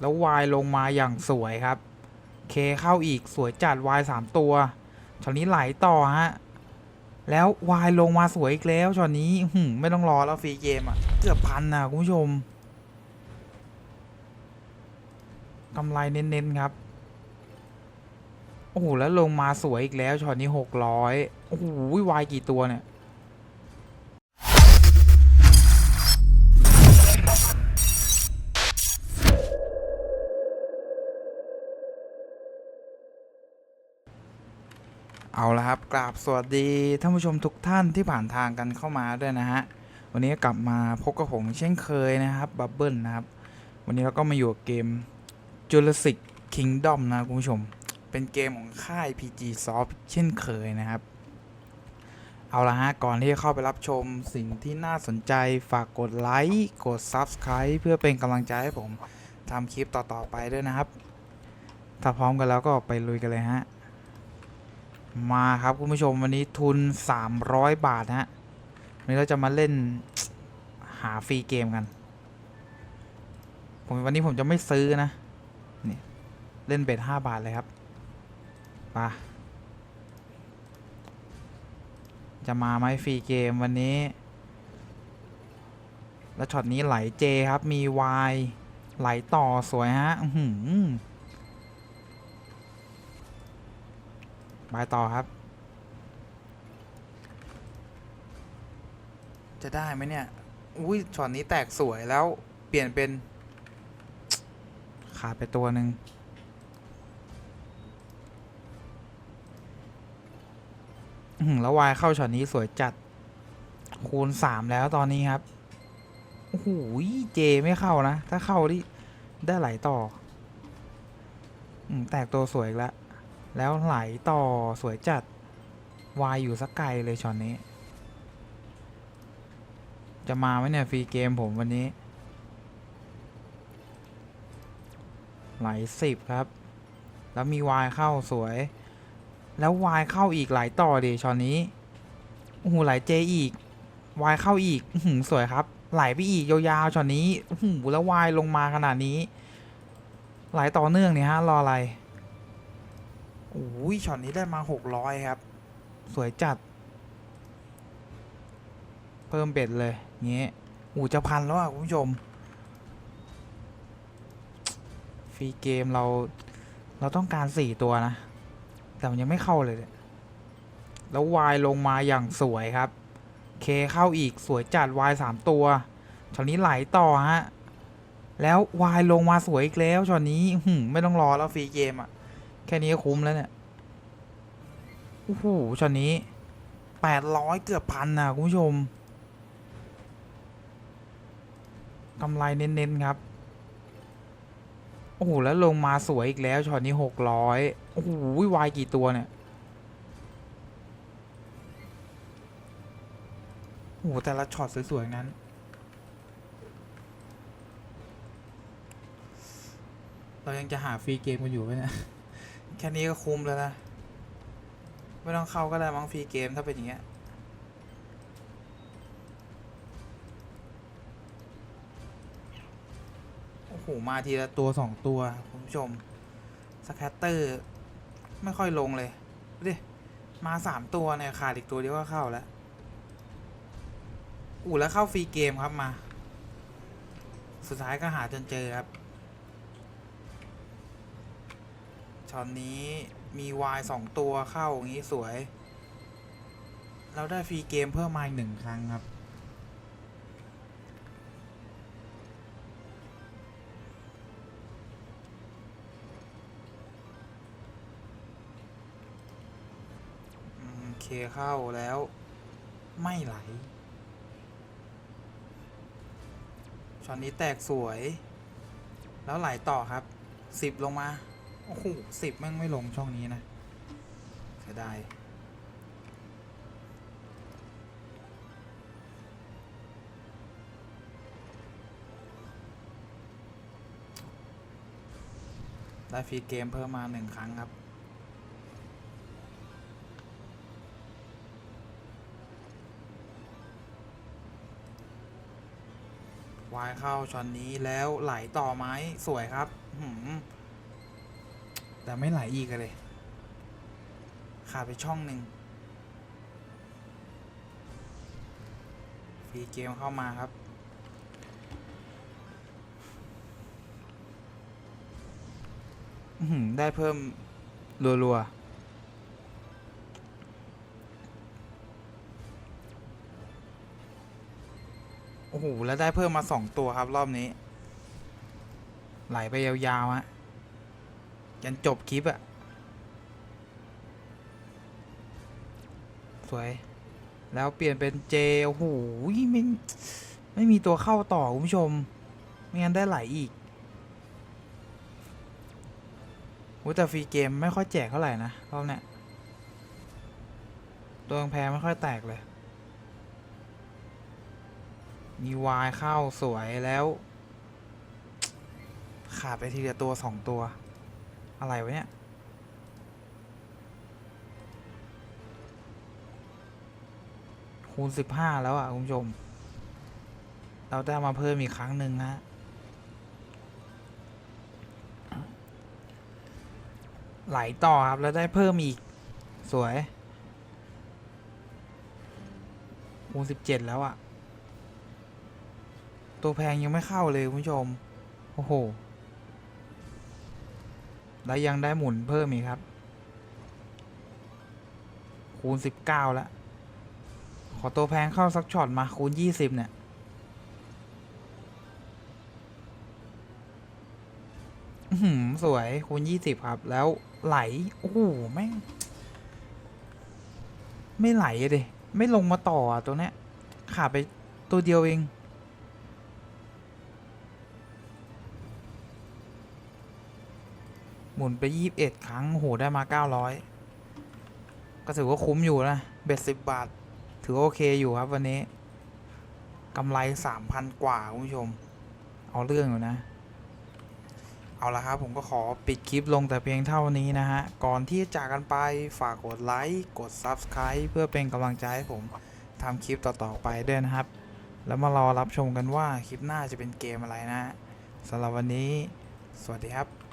แล้ววายลงมาอย่างสวยครับเคเข้าอีกสวยจัดวายสามตัวช็อตนี้ไหลต่อฮะแล้ววายลงมาสวยอีกแล้วช็อตนี้หืไม่ต้องรอแล้วฟรีเกมอะเกือบพันนะคุณผู้ชมกำไรเน้นๆครับโอ้โหแล้วลงมาสวยอีกแล้วช็อตนี้หกร้อยโอ้โหวายกี่ตัวเนี่ย เอาละครับกราบสวัสดีท่านผู้ชมทุกท่านที่ผ่านทางกันเข้ามาด้วยนะฮะวันนี้กลับมาพบกับผมเช่นเคยนะครับบับเบิลนะครับ วันนี้เราก็มาอยู่กับเกม Jurassic Kingdom นะคุณผู้ชม เป็นเกมของค่าย PG Soft เช่นเคยนะครับ เอาละฮะก่อนที่จะเข้าไปรับชมสิ่งที่น่าสนใจฝากกดไลค์กด Subscribe เพื่อเป็นกำลังใจให้ผมทำคลิปต่อๆไปด้วยนะครับ ถ้าพร้อมกันแล้วก็ไปลุยกันเลยฮะ มาครับคุณผู้ชมวันนี้ทุน 300 บาทฮะวันนี้เราจะมาเล่นหาฟรีเกมกัน ผมวันนี้ผมจะไม่ซื้อนะนี่เล่นเบ็ด5บาทเลยครับไปะจะมาไหมฟรีเกมวันนี้ แล้วช็อตนี้ไหลเจครับมีวายไหลต่อสวยฮะ อื้อหือ ไปต่อครับ จะได้ไหมเนี่ย อุ้ยช็อตนี้แตกสวยแล้วเปลี่ยนเป็น ขาดไปตัวหนึ่งอื้อหือแล้ววายเข้าช็อตนี้สวยจัด คูณสามแล้วตอนนี้ครับโอ้โหเจไม่เข้านะ ถ้าเข้าที่ได้ไหลต่ออืมแตกตัวสวยอีกแล้ว แล้วไหลต่อสวยจัด วายอยู่สักไกลเลยช็อตนี้ จะมาไหมเนี่ยฟรีเกมผมวันนี้ ไหลสิบครับ แล้วมีวายเข้าสวย แล้ววายเข้าอีกไหลต่อดิช็อตนี้โอ้โหไหลเจอีกวายเข้าอีกหืสวยครับ ไหลไปอีกยาวๆช็อตนี้โอ้โหแล้ววายลงมาขนาดนี้ ไหลต่อเนื่องเนี่ยฮะรออะไร โอ้ยช็อตนี้ได้มาหกร้อยครับ สวยจัด เพิ่มเบ็ดเลยเงี้ยอูจะพันแล้วอะคุณผู้ชม ฟรีเกมเรา เราต้องการสี่ตัวนะ แต่มันยังไม่เข้าเลยแล้ววายลงมาอย่างสวยครับ เคเข้าอีกสวยจัดวายสามตัวช็อตนี้ไหลต่อฮะ แล้ววายลงมาสวยอีกแล้วช็อตนี้ไม่ต้องรอแล้วฟรีเกมอะ แค่นี้ก็คุ้มแล้วเนี่ยโอ้โหช็อตนี้แปดร้อยเกือบพันนะคุณผู้ชมกำไรเน้นๆครับ โอ้โห แล้วลงมาสวยอีกแล้วช็อตนี้หกร้อยโอ้โหวายกี่ตัวเนี่ย โอ้โห แต่ละช็อตสวยๆ นั้น เรายังจะหาฟรีเกมกันอยู่ไหมเนี่ย แค่นี้ก็คุ้มแล้วนะ ไม่ต้องเข้าก็ได้มั้งฟรีเกมถ้าเป็นอย่างเงี้ยโอ้โห มาทีละตัวสองตัว คุณผู้ชม สแคตเตอร์ ไม่ค่อยลงเลยดิมาสามตัวเนี่ย ขาดอีกตัวเดียวก็เข้าแล้วอู้แล้วเข้าฟรีเกมครับมา สุดท้ายก็หาจนเจอครับ ช็อตนี้มีวายสองตัวเข้าอย่างนี้สวย เราได้ฟรีเกมเพิ่มมาอีกหนึ่งครั้งครับอืมเคเข้าแล้วไม่ไหลช็อตนี้แตกสวย แล้วไหลต่อครับสิบลงมา โอ้โหสิบแม่งไม่ลงช่องนี้นะเสียดายได้ฟรีเกมเพิ่มมาหนึ่งครั้งครับ วายเข้าช็อตนี้แล้วไหลต่อไหมสวยครับ หืม แต่ไม่ไหลอีกเลย ขาดไปช่องหนึ่งฟรีเกมเข้ามาครับ ได้เพิ่ม รัว ๆโอ้โห แล้วได้เพิ่มมาสองตัวครับรอบนี้ ไหลไปยาวๆฮะ ยันจบคลิปอะสวย แล้วเปลี่ยนเป็นเจโอ้โหไม่ไม่มีตัวเข้าต่อ คุณผู้ชม ไม่งั้นได้ไหลอีกโอ้แต่ฟรีเกมไม่ค่อยแจกเท่าไหร่นะรอบเนี้ยตัวแพงไม่ค่อยแตกเลย มีวายเข้าสวยแล้ว ขาดไปทีละตัวสองตัว อะไรวะเนี่ย คูณสิบห้าแล้วอะ คุณผู้ชม เราได้มาเพิ่มอีกครั้งหนึ่งนะไหลต่อครับ แล้วได้เพิ่มอีก สวย คูณสิบเจ็ดแล้วอะ ตัวแพงยังไม่เข้าเลย คุณผู้ชม โอ้โห แล้วยังได้หมุนเพิ่มอีกครับ คูณสิบเก้าแล้ว ขอตัวแพงเข้าสักช็อตมาคูณยี่สิบเนี่ยอื้อหือสวยคูณยี่สิบครับ แล้วไหล โอ้โหแม่ง ไม่ไหลอะดิไม่ลงมาต่อตัวเนี้ยขาดไปตัวเดียวเอง หมุนไปยี่สิบเอ็ดครั้งโหได้มาเก้าร้อยก็ถือว่าคุ้มอยู่นะเบ็ดสิบบาท ถือว่าโอเคอยู่ครับวันนี้กำไรสามพันกว่าคุณผู้ชม เอาเรื่องอยู่นะ เอาละครับผมก็ขอปิดคลิปลงแต่เพียงเท่านี้นะฮะ ก่อนที่จะจากกันไปฝากกดไลค์กด Subscribe เพื่อเป็นกำลังใจให้ผมทำคลิปต่อๆไปด้วยนะครับ แล้วมารอรับชมกันว่าคลิปหน้าจะเป็นเกมอะไรนะสำหรับวันนี้ สวัสดีครับ